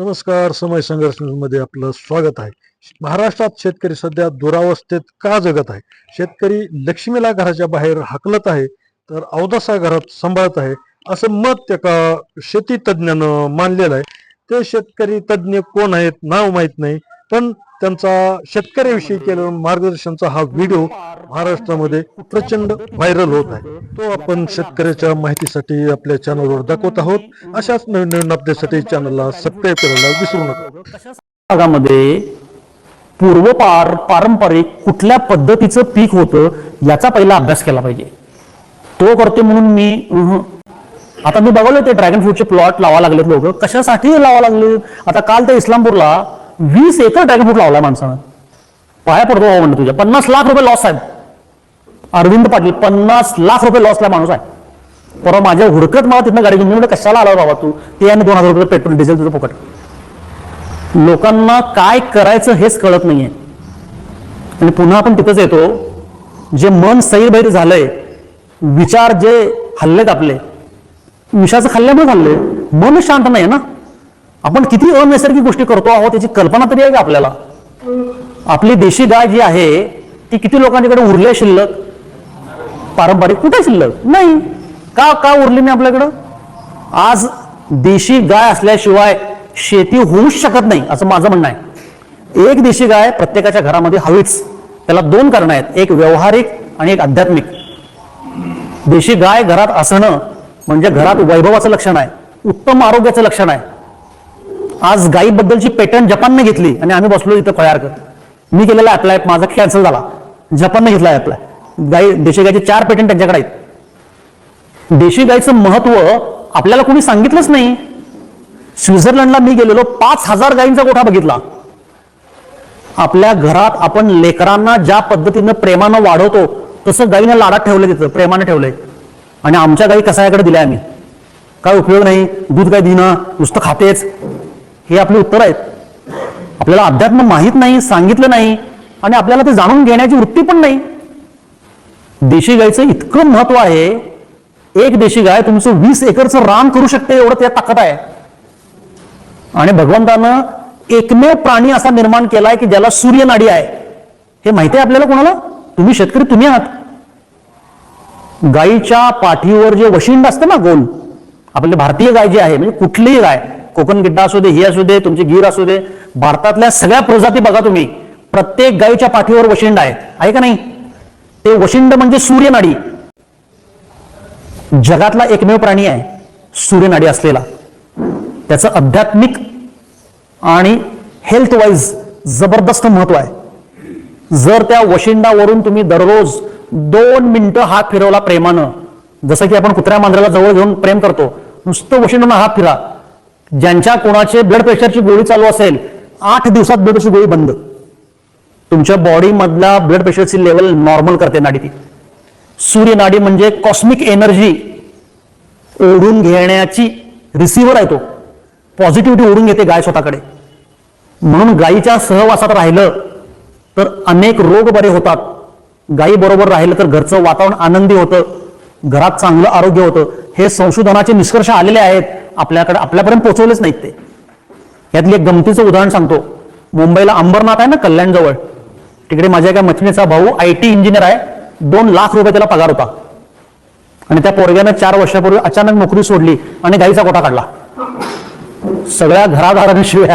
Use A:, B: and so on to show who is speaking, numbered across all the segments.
A: नमस्कार समय संघर्ष आपलं स्वागत आहे. महाराष्ट्रात शेतकरी सध्या दुरावस्थेत का जगत आहे? शेतकरी लक्ष्मीला घराच्या बाहेर हाकलत आहे तर अवदासा घरात सांभाळत आहे असं मत एका शेती तज्ज्ञानं मानलेलं आहे. ते शेतकरी तज्ज्ञ कोण आहेत नाव माहीत नाही. पण त्यांचा शेतकऱ्याविषयी केलेला मार्गदर्शनचा हा व्हिडिओ महाराष्ट्रामध्ये प्रचंड व्हायरल होत आहे. तो आपण शेतकऱ्याच्या माहितीसाठी आपल्या चॅनलवर दाखवत आहोत. अशाच नवीन नवीन अपडेटसाठी चॅनलला सबस्क्राईब करायला विसरू नका.
B: भागामध्ये पूर्वपार पारंपरिक कुठल्या पद्धतीचं पीक होतं याचा पहिला अभ्यास केला पाहिजे. तो करते म्हणून मी आता मी बघवलं ते ड्रॅगन फ्रूटचे प्लॉट लावा लागलेत लोक. कशासाठी लावा लागले आता काल ते इस्लामपूरला वीस एकर ड्रॅगन फ्रूट लावलाय माणसानं. पाया पडतो हो म्हणलं तुझ्या. पन्नास लाख रुपये लॉस आहे अरविंद पाटील पन्नास लाख रुपये लॉसला माणूस आहे. परवा माझ्या हुडकत मला तिथनं गाडी घेऊन मी कशाला आला बाबा तू? ते आणि दोन हजार रुपये पेट्रोल डिझेल तुझं फुकट. लोकांना काय करायचं हेच कळत नाहीये. आणि पुन्हा आपण तिथंच येतो. जे मन सैरभैर झालंय विचार जे हल्लेत आपले विषाचं खाल्ल्यामुळे खाल्ले मन शांत नाही ना? आपण किती अनैसर्गिक गोष्टी करतो आहोत याची कल्पना तरी आहे का आपल्याला? आपली देशी गाय जी आहे ती किती लोकांच्याकडे उरले शिल्लक? पारंपरिक कुठे शिल्लक? नाही. का का उरली नाही आपल्याकडं? आज देशी गाय असल्याशिवाय शेती होऊच शकत नाही असं माझं म्हणणं आहे. एक देशी गाय प्रत्येकाच्या घरामध्ये हवीच. त्याला दोन कारणं आहेत. एक व्यावहारिक आणि एक आध्यात्मिक. देशी गाय घरात असणं म्हणजे घरात वैभवाचं लक्षण आहे. उत्तम आरोग्याचं लक्षण आहे. आज गायीबद्दलची पेटंट जपानने घेतली आणि आम्ही बसलो इथं फळ्यारकर मी केलेला अप्लाय माझा कॅन्सल झाला. जपानने घेतला अप्लाय गाई देशी गायचे चार पेटंट त्यांच्याकडे आहेत. देशी गायचं महत्त्व आपल्याला कोणी सांगितलंच नाही. स्वित्झर्लंडला मी गेलेलो पाच हजार गायींचा गोठा बघितला. आपल्या घरात आपण लेकरांना ज्या पद्धतीनं प्रेमानं वाढवतो तसं गायीनं लाडात ठेवलं तिथं प्रेमानं ठेवलंय. आणि आमच्या गायी कसायाकडे दिल्या आम्ही? काय उपयोग नाही? दूध काय दिना नुसतं खातेच. हे आपली उत्तर आहेत. आपल्याला अध्यात्म माहीत नाही सांगितलं नाही आणि आपल्याला ते जाणून घेण्याची वृत्ती पण नाही. देशी गायचं इतकं महत्त्व आहे एक देशी गाय तुमचं वीस एकरचं रान करू शकते एवढं त्यात ताकद आहे. आणि भगवंतानं एकमेव प्राणी असा निर्माण केलाय की ज्याला सूर्यनाडी आहे. हे माहिती आहे आपल्याला कोणाला? तुम्ही शेतकरी तुम्ही आहात. गायीच्या पाठीवर जे वशिंड असतं ना गोल आपले भारतीय गाय जे आहे म्हणजे कुठलीही गाय कोकण गिड्डा असू दे ही असू दे तुमची गीर असू दे भारतातल्या सगळ्या प्रजाती बघा तुम्ही. प्रत्येक गायीच्या पाठीवर वशिंड आहे. आहे का नाही? ते वशिंड म्हणजे सूर्यनाडी. जगातला एकमेव प्राणी आहे सूर्यनाडी असलेला. त्याचं आध्यात्मिक आणि हेल्थ वाईज जबरदस्त महत्त्व आहे. जर त्या वशिंडावरून तुम्ही दररोज दोन मिनिटं हात फिरवला प्रेमानं जसं की आपण कुत्र्या मांजराला जवळ घेऊन प्रेम करतो नुसतं वशिंडानं हात फिरा ज्यांच्या कोणाचे ब्लड प्रेशरची गोळी चालू असेल आठ दिवसात ब्लड प्रेशरची गोळी बंद. तुमच्या बॉडीमधला ब्लड प्रेशरची लेवल नॉर्मल करते नाडी ती सूर्य नाडी म्हणजे कॉस्मिक एनर्जी ओढून घेण्याची रिसिव्हर आहे तो. पॉझिटिव्हिटी ओढून घेते गाय स्वतःकडे. म्हणून गायीच्या सहवासात राहिलं तर अनेक रोग बरे होतात. गायी बरोबर राहिलं तर घरचं वातावरण आनंदी होतं घरात चांगलं आरोग्य होतं. हे संशोधनाचे निष्कर्ष आलेले आहेत. आपल्याकडे आपल्यापर्यंत पोहोचवलेच नाहीत ते. यातली एक गमतीचं उदाहरण सांगतो. मुंबईला अंबरनाथ आहे ना कल्याण जवळ तिकडे माझ्या एका मैत्रिणीचा भाऊ आय टी इंजिनियर आहे. दोन लाख रुपये त्याला पगार होता. आणि त्या पोरग्यानं चार वर्षापूर्वी अचानक नोकरी सोडली आणि गाईचा कोटा काढला. सगळ्या घरादारांनी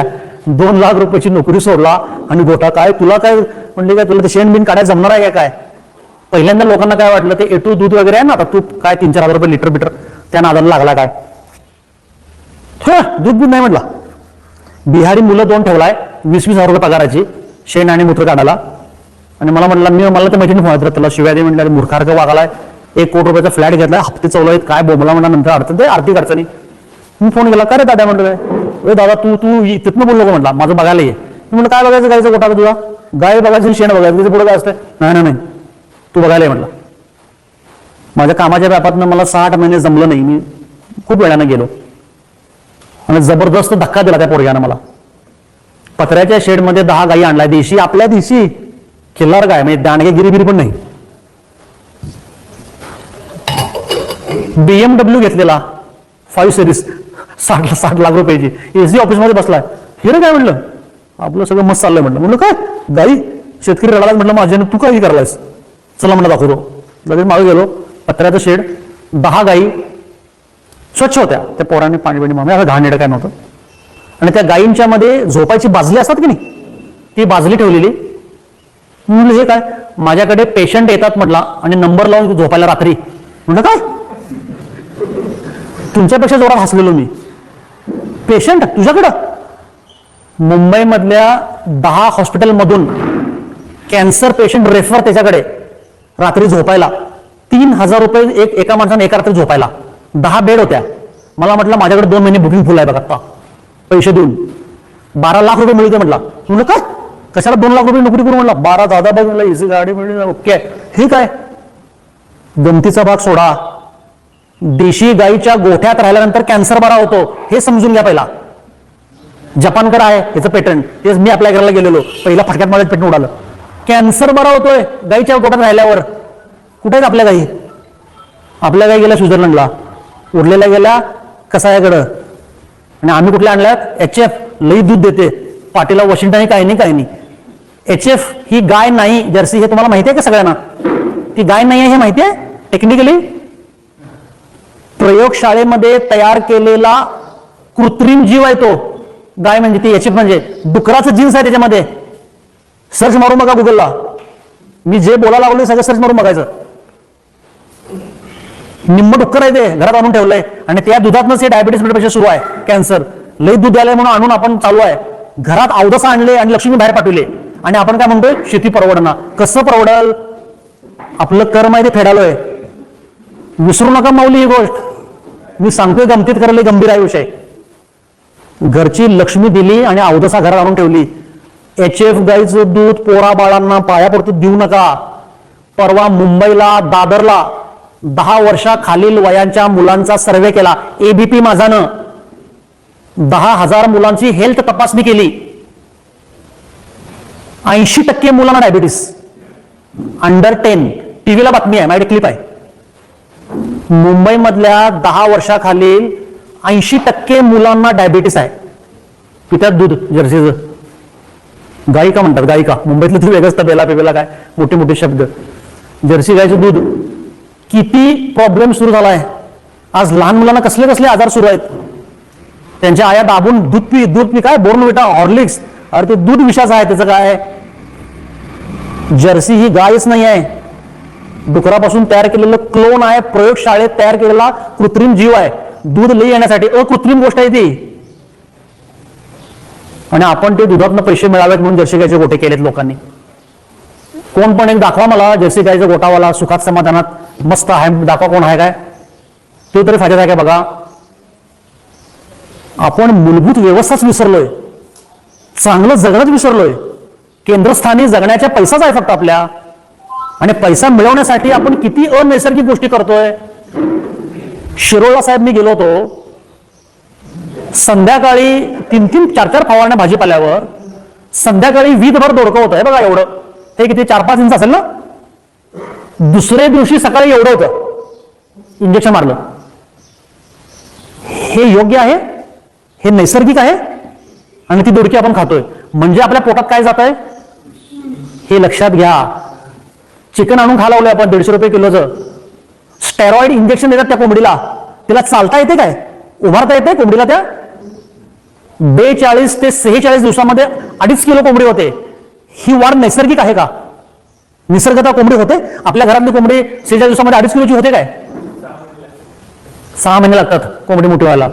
B: दोन लाख रुपयाची नोकरी सोडला आणि गोठा काय तुला काय म्हणले काय तुला ते शेण बिन काढायला जमणार आहे काय? पहिल्यांदा लोकांना काय वाटलं ते एटू दूध वगैरे आहे ना आता तू काय तीन चार हजार रुपये लिटर बिटर त्या नादाला लागला काय? दूध दूध नाही म्हटला. बिहारी मुलं दोन ठेवलाय वीस वीस हजार रुपये पगाराची शेण आणि मूत्र काढायला आणि मला म्हटलं मी मला तर मैत्रिणी फोन त्याला शिवाय दे म्हटलं मूर्खार्क वागालाय एक कोटी रुपयाचा फ्लॅट घेतलाय हप्ते चौलाय काय बोंबला म्हणला नंतर अडचण ते आर्थिक अडचणी. मी फोन केला काय रे दादा? म्हटलं काय दादा तू तू तिथनं बोललो का म्हटला माझं बघायला ये. मी म्हटलं काय बघायचं गायचं गोटा तुझा? गाय बघायचं शेण बघायचं तिथे पुढे काय असतं नाही नाही नाही तू बघायला ये म्हटलं. माझ्या कामाच्या व्यापातनं मला साठ महिने जमलं नाही मी खूप वेळानं गेलो. आणि जबरदस्त धक्का दिला त्या पोरग्यानं मला. पत्र्याच्या शेडमध्ये दहा गायी आणलाय. देशी आपल्या देशी. किल्लार गाय. म्हणजे दांडगे गिरीबिरी पण नाही. बीएमडब्ल्यू घेतलेला. फाईव्ह सिरीज साठ साठ लाख रुपयाची. एसी ऑफिसमध्ये बसलाय. हे रे काय म्हटलं? आपलं सगळं मस्त चाललंय म्हटलं. म्हणलं काय? गाई शेतकरी रडाला म्हटलं माझ्याने. तू काही करायलास चला म्हणलं दाखवतो. लगेच मागे गेलो. पत्र्याचं शेड. दहा गाई स्वच्छ होत्या. त्या पोराने पाणी पाणी मामे असं घाण काय नव्हतं. आणि त्या गायींच्या मध्ये झोपायची बाजली असतात की नाही? ती बाजली ठेवलेली. मी म्हणलं हे काय? माझ्याकडे पेशंट येतात म्हटला आणि नंबर लावून झोपायला रात्री. म्हणलं काय? तुमच्यापेक्षा जोरात हसलेलो मी. पेशंट तुझ्याकडं? मुंबईमधल्या दहा हॉस्पिटलमधून कॅन्सर पेशंट रेफर त्याच्याकडे रात्री झोपायला. तीन हजार रुपये एक एका माणसाने एका रात्री झोपायला. दहा बेड होत्या. मला म्हटलं माझ्याकडे दोन महिने बुकिंग फुल आहे बघा. आता पैसे देऊन. बारा लाख रुपये मिळते म्हटलं. म्हणलं काय? कशाला दोन लाख रुपये नोकरी करू म्हटलं? बारा दादा बघ म्हणलं एसी गाडी मिळली ओके. हे काय? गमतीचा भाग सोडा. देशी गाईच्या गोठ्यात राहिल्यानंतर कॅन्सर बरा होतो. हे समजून घ्या पहिला. जपानकडे आहे याचं पेटंट तेच मी अप्लाय करायला गेलेलो. पहिला फटक्यात माझ्या पेटंट उडालं. कॅन्सर बरा होतोय गाईच्या गोठ्यात राहिल्यावर. कुठे आहेत आपल्या गाई? आपल्या गाई गेल्या स्वित्झर्लंडला. उरलेल्या गेल्या कसायाकडं आणि आम्ही कुठल्या आणल्यात? एच एफ लई दूध देते. पाटीला वॉशिंग्टन काही नाही काही नाही. एच एफ ही गाय नाही. जर्सी हे तुम्हाला माहिती आहे का सगळ्यांना? ती गाय नाही आहे हे माहिती आहे? टेक्निकली प्रयोगशाळेमध्ये तयार केलेला कृत्रिम जीव आहे तो. गाय म्हणजे ती एच एफ म्हणजे. डुकराचं जीन्स आहे त्याच्यामध्ये. सर्च मारून बघा गुगलला मी जे बोलायला लागलो सगळं सर्च मारून बघायचं निम्म डुक्कर आहे ते घरात आणून ठेवलंय. आणि त्या दुधातनंच हे डायबिटीसपेक्षा सुरू आहे कॅन्सर लई दूध आलंय म्हणून आणून आपण चालू आहे. घरात अवदसा आणले आणि लक्ष्मी बाहेर पाठवले. आणि आपण काय म्हणतोय? शेती परवडणार कसं परवडल? आपलं कर्म आहे ते फेडालोय. विसरू नका माऊली ही गोष्ट. मी सांगतोय गमतीत करायला गंभीर आहे विषय. घरची लक्ष्मी दिली आणि अवदसा घरात आणून ठेवली. एच एफ गाईचं दूध पोरा बाळांना पायापुरतं देऊ नका. परवा मुंबईला दादरला दहा वर्षाखालील वयांच्या मुलांचा सर्वे केला. एबीपी माझानं. दहा हजार मुलांची हेल्थ तपासणी केली. ऐंशी टक्के मुलांना डायबिटीस अंडर टेन टीव्हीला बातमी आहे माझ्या क्लिप आहे. मुंबईमधल्या दहा वर्षाखालील ऐंशी टक्के मुलांना डायबिटीस आहे. पितात दूध जर्सीचं. गायिका म्हणतात गायिका. मुंबईतलं तरी वेगळंच तबेला पेबेला काय? मोठे मोठे शब्द. जर्सी गायचं दूध. किती प्रॉब्लेम सुरू झालाय? आज लहान मुलांना कसले कसले आजार सुरू आहेत? त्यांच्या आया दाबून दूध पी दूध पी काय बोर्नविटा हॉर्लिक्स? अरे ते दूध विषाच आहे त्याचं काय? जर्सी ही गायच नाही आहे. डुकरापासून तयार केलेलं क्लोन आहे प्रयोगशाळेत तयार केलेला कृत्रिम जीव आहे. दूध लई येण्यासाठी अकृत्रिम गोष्ट आहे ती. आणि आपण ते दुधातनं पैसे मिळावेत म्हणून जर्सी गायचे गोटे केलेत लोकांनी. कोण पण एक दाखवा मला जर्सी गायचा गोटावाला सुखात समाधानात मस्त आहे. दाखवा कोण आहे काय. तो तरी फायद्यात आहे काय बघा. आपण मूलभूत व्यवस्थाच विसरलोय. चांगलं जगणंच विसरलोय. केंद्रस्थानी जगण्याच्या पैसाच आहे फक्त आपल्या. आणि पैसा मिळवण्यासाठी आपण किती अनैसर्गिक गोष्टी करतोय. शिरोळा साहेब मी गेलो होतो. संध्याकाळी तीन तीन चार चार फवारण्या भाजीपाल्यावर. संध्याकाळी वीजभर दोडकं होतंय बघा एवढं. ते किती? चार पाच इंच असेल ना? दुसऱ्या दिवशी सकाळी एवढं होतं. इंजेक्शन मारलं. हे योग्य आहे? हे नैसर्गिक आहे? आणि ती दोडकी आपण खातोय. म्हणजे आपल्या पोटात काय जात आहे हे लक्षात घ्या. चिकन आणून खा लावलंय आपण. दीडशे रुपये किलोचं. स्टेरॉइड इंजेक्शन देतात त्या कोंबडीला. तिला चालता येते काय? उभारता येते कोंबडीला त्या? बेचाळीस ते सेहेचाळीस दिवसामध्ये अडीच किलो कोंबडी होते. ही वाढ नैसर्गिक आहे का? निसर्गता कोंबडी होते. आपल्या घरातली कोंबडी सेहेचाळीस दिवसामध्ये अडीच किलोची होते काय? सहा महिने लागतात कोंबडी मोठी व्हायला.